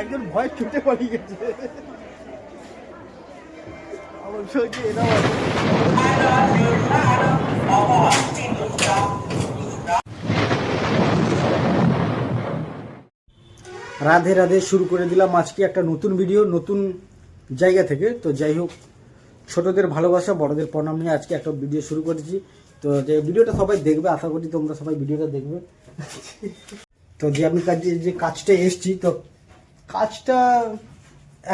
একজন ভয় ছুটে পালিয়ে গেছে। রাধে রাধে শুরু করে দিলাম আজকে একটা নতুন ভিডিও নতুন জায়গা থেকে। তো যাই হোক, ছোটদের ভালোবাসা, বড়দের প্রণাম নিয়ে আজকে একটা ভিডিও শুরু করেছি। তো যে ভিডিওটা সবাই দেখবে, আশা করি তোমরা সবাই ভিডিওটা দেখবে। তো যে আমি কাজে যে কাজটা এসছি, তো কাজটা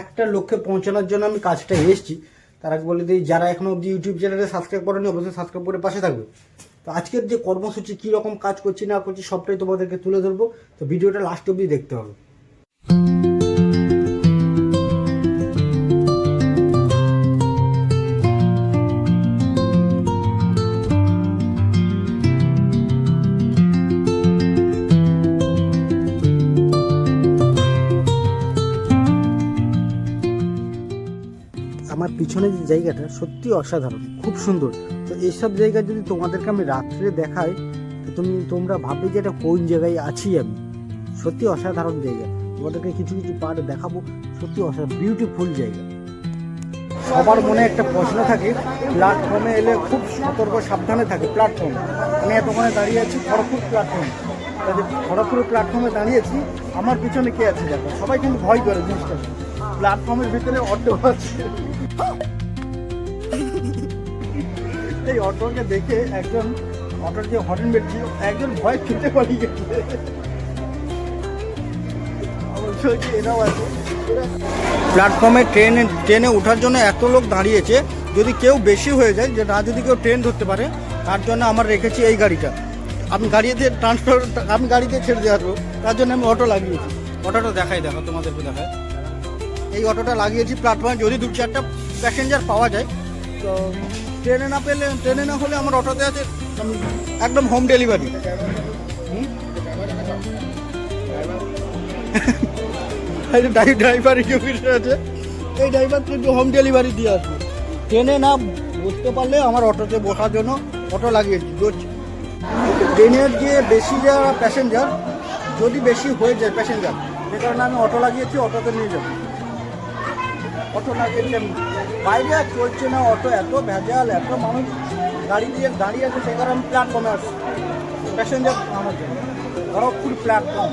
একটা লক্ষ্যে পৌঁছানোর জন্য আমি কাজটা এসেছি। তার আগে বলে দিই, যারা এখনও অবধি ইউটিউব চ্যানেলে সাবস্ক্রাইব করেনি, অবশ্যই সাবস্ক্রাইব করে পাশে থাকবে। তো আজকের যে কর্মসূচি কী রকম কাজ করছি, না করছি, সবটাই তোমাদেরকে তুলে ধরবো। তো ভিডিওটা লাস্ট অব্দি দেখতে হবে। আমার পিছনে যে জায়গাটা সত্যি অসাধারণ, খুব সুন্দর। তো এইসব জায়গা যদি তোমাদেরকে আমি রাত্রে দেখাই, তো তুমি, তোমরা ভাববে যে এটা কোন জায়গায় আছি আমি? সত্যি অসাধারণ জায়গা। তোমাদেরকে কিছু কিছু পার্ট দেখাবো, সত্যি অসাধারণ বিউটিফুল জায়গা। সবার মনে একটা প্রশ্ন থাকে প্ল্যাটফর্মে এলে খুব সতর্ক, সাবধানে থাকে প্ল্যাটফর্ম আমি এতক্ষণে দাঁড়িয়ে আছি খড়গপুর প্ল্যাটফর্ম তাদের খড়গপুরের প্ল্যাটফর্মে দাঁড়িয়েছি, আমার পিছনে কে আছে দেখো? সবাই কিন্তু ভয় করে জিনিসটা প্ল্যাটফর্মের ভিতরে অটো আছে। এই অটোকে দেখে একজন অটোর যে হর্ন বেলছি একজন ভয় ছুটে পালিয়ে গেছে। প্ল্যাটফর্মে ট্রেনে ট্রেনে ওঠার জন্য এত লোক দাঁড়িয়েছে, যদি কেউ বেশি হয়ে যায়, যে না যদি কেউ ট্রেন ধরতে পারে, তার জন্য আমার রেখেছি এই গাড়িটা। আমি গাড়িতে ট্রান্সফার আমি গাড়িতে ছেড়ে আসব তার জন্য আমি অটো লাগিয়েছি। অটোটা দেখাই, দেখো তোমাদেরকে দেখায় এই অটোটা লাগিয়েছি, প্ল্যাটফর্মে যদি দু চারটা প্যাসেঞ্জার পাওয়া যায়, তো ট্রেনে না পেলে, ট্রেনে না হলে আমার অটোতে আছে একদম হোম? ডেলিভারি ড্রাইভার আছে? এই ড্রাইভার কিন্তু হোম ডেলিভারি দিয়ে আসবে। ট্রেনে না বসতে পারলে আমার অটোতে বসার জন্য অটো লাগিয়েছি। ট্রেনের যে বেশি যারা প্যাসেঞ্জার যদি বেশি হয়ে যায় প্যাসেঞ্জার সে কারণে আমি অটো লাগিয়েছি, অটোতে নিয়ে যাব। অটো লাগিয়েছি। আমি বাইরে আর চলছে না অটো, এত ভেজাল, এত মানুষ গাড়ি দিয়ে দাঁড়িয়ে আছে সে কারণে আমি প্ল্যাটফর্মে আসছি প্যাসেঞ্জার আমার জন্য। খড়গপুর প্ল্যাটফর্ম